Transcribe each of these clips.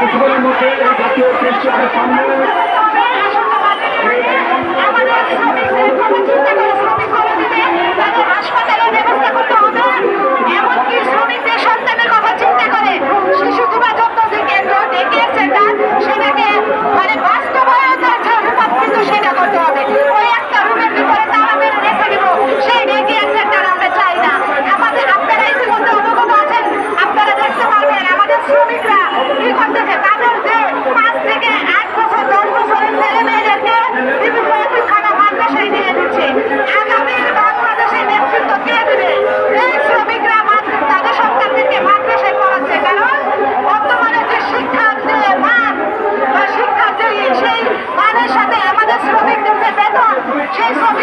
কিছুক্ষণের মধ্যে জাতীয় সামনে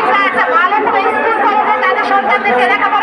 শিক্ষা আছে ভালো কোনো স্কুল তাদের সন্তানদেরকে লেখাপড়া